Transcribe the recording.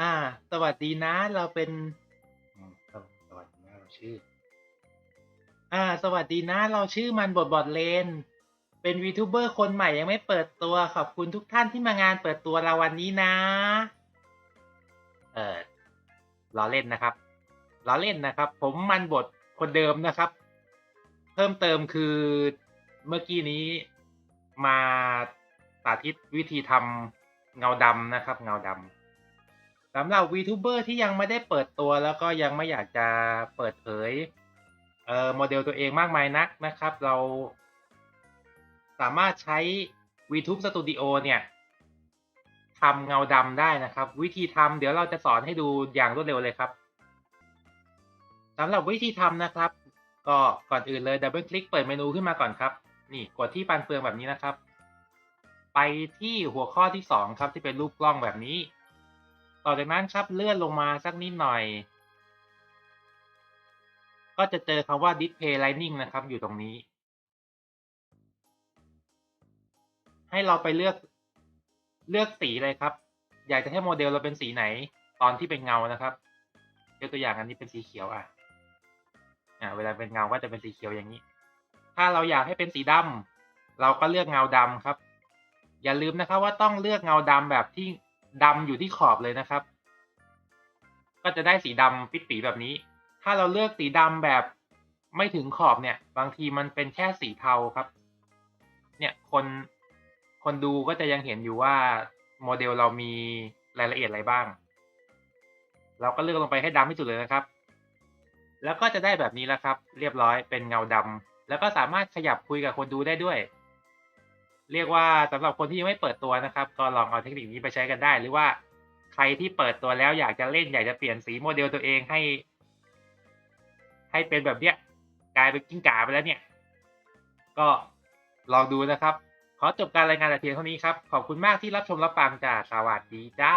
อ่า สวัสดีนะ เราเป็นอืมสวสวัสดีนะเราชื่อ อ่า สวัสดีนะ เราชื่อมันบทบอดเลน เป็นวีทูเบอร์คนใหม่ยังไม่เปิดตัว ขอบคุณทุกท่านที่มางานเปิดตัวเราวันนี้นะ เออล้อเล่นนะครับล้อเล่นนะครับ ผมมันบทคนเดิมนะครับ เพิ่มเติมคือเมื่อกี้นี้มาสาธิตวิธีทำเงาดำนะครับ เงาดำ สำหรับวีทูเบอร์ที่ยังไม่ได้เปิดตัวแล้วก็ยังไม่อยากจะเปิดเผยเอ่อโมเดลตัวเองมากมายนักนะครับ เราสามารถใช้ VTube Studio เนี่ยทำเงาดำได้นะครับ วิธีทำเดี๋ยวเราจะสอนให้ดูอย่างรวดเร็วเลยครับสำหรับวิธีทำนะครับ ก็ก่อนอื่นเลยดับเบิลคลิกเปิดเมนูขึ้นมาก่อนครับ นี่กดที่ปันเฟืองแบบนี้นะครับ ไปที่หัวข้อที่สองครับที่เป็นรูปกล้องแบบนี้ ต่อจากนั้นครับเลื่อนลงมาสักนิดหน่อย ก็จะเจอคำว่า Display Lighting นะครับอยู่ตรงนี้ ให้เราไปเลือกเลือกสีเลยครับ อยากจะให้โมเดลเราเป็นสีไหน ตอนที่เป็นเงานะครับยกตัวอย่างอันนี้เป็นสีเขียวอะอ่าเวลาเป็นเงาก็จะเป็นสีเขียวอย่างนี้ ถ้าเราอยากให้เป็นสีดำเราก็เลือกเงาดำครับ อย่าลืมนะครับว่าต้องเลือกเงาดำแบบที่ ดำอยู่ที่ขอบเลยนะครับ ก็จะได้สีดำปิดปีแบบนี้ ถ้าเราเลือกสีดำแบบไม่ถึงขอบเนี่ย บางทีมันเป็นแค่สีเทาครับ เนี่ยคนคนดูก็จะยังเห็นอยู่ว่าโมเดลเรามีรายละเอียดอะไรบ้าง เราก็เลือกลงไปให้ดำที่สุดเลยนะครับ แล้วก็จะได้แบบนี้แล้วครับ เรียบร้อยเป็นเงาดำแล้วก็สามารถขยับคุยกับคนดูได้ด้วย เรียกว่าสำหรับคนที่ยังไม่เปิดตัวนะครับ ก็ลองเอาเทคนิคนี้ไปใช้กันได้ หรือว่าใครที่เปิดตัวแล้วอยากจะเล่นอยากจะเปลี่ยนสีโมเดลตัวเองให้ ให้เป็นแบบเนี้ยกลายเป็นกิ้งก่าไปแล้วเนี่ย ก็ลองดูนะครับ ขอจบการรายงานแต่เพียงเท่านี้ครับ ขอบคุณมากที่รับชมรับฟังจ้าสวัสดีจ้า